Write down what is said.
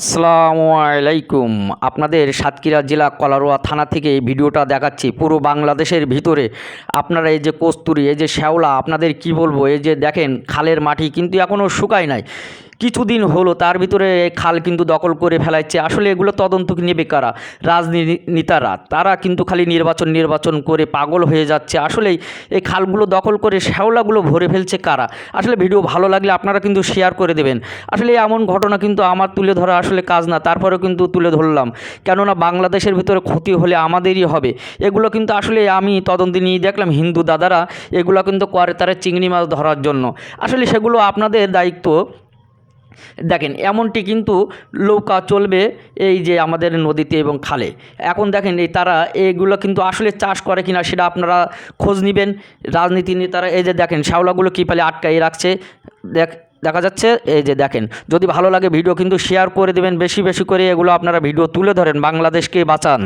আসসালামু আলাইকুম। আপনাদের সাতক্ষীরা জেলা কলারোয়া থানা থেকে এই ভিডিওটা দেখাচ্ছি। পুরো বাংলাদেশের ভিতরে আপনারা এই যে কস্তুরি, এই যে শ্যাওলা, আপনাদের কি বলব? এই যে দেখেন, খালের মাটি কিন্তু এখনও শুকায় নাই। কিছুদিন হলো তার ভিতরে খাল কিন্তু দখল করে ফেলাচ্ছে আসলে এগুলো তদন্ত নেবে কারা? রাজনীতারা তারা কিন্তু খালি নির্বাচন নির্বাচন করে পাগল হয়ে যাচ্ছে। আসলেই এই খালগুলো দখল করে শ্যাওলাগুলো ভরে ফেলছে কারা? আসলে ভিডিও ভালো লাগলে আপনারা কিন্তু শেয়ার করে দেবেন। আসলে এমন ঘটনা কিন্তু আমার তুলে ধরা আসলে কাজ না, তারপরেও কিন্তু তুলে ধরলাম। কেননা বাংলাদেশের ভিতরে ক্ষতি হলে আমাদেরই হবে। এগুলো কিন্তু আসলে আমি তদন্তে নিয়ে দেখলাম, হিন্দু দাদারা এগুলো কিন্তু করে তারা চিংড়ি মাছ ধরার জন্য। আসলে সেগুলো আপনাদের দায়িত্ব। দেখেন, এমনটি কিন্তু নৌকা চলবে এই যে আমাদের নদীতে এবং খালে। এখন দেখেন, এই তারা এইগুলো কিন্তু আসলে চাষ করে কিনা সেটা আপনারা খোঁজ নেবেন। রাজনীতি নেতারা, এই যে দেখেন, শ্যাওলাগুলো কী পালে আটকাই রাখছে, দেখ দেখা যাচ্ছে, এই যে দেখেন, যদি ভালো লাগে ভিডিও কিন্তু শেয়ার করে দেবেন, বেশি বেশি করে এগুলো আপনারা ভিডিও তুলে ধরেন, বাংলাদেশকে বাঁচান।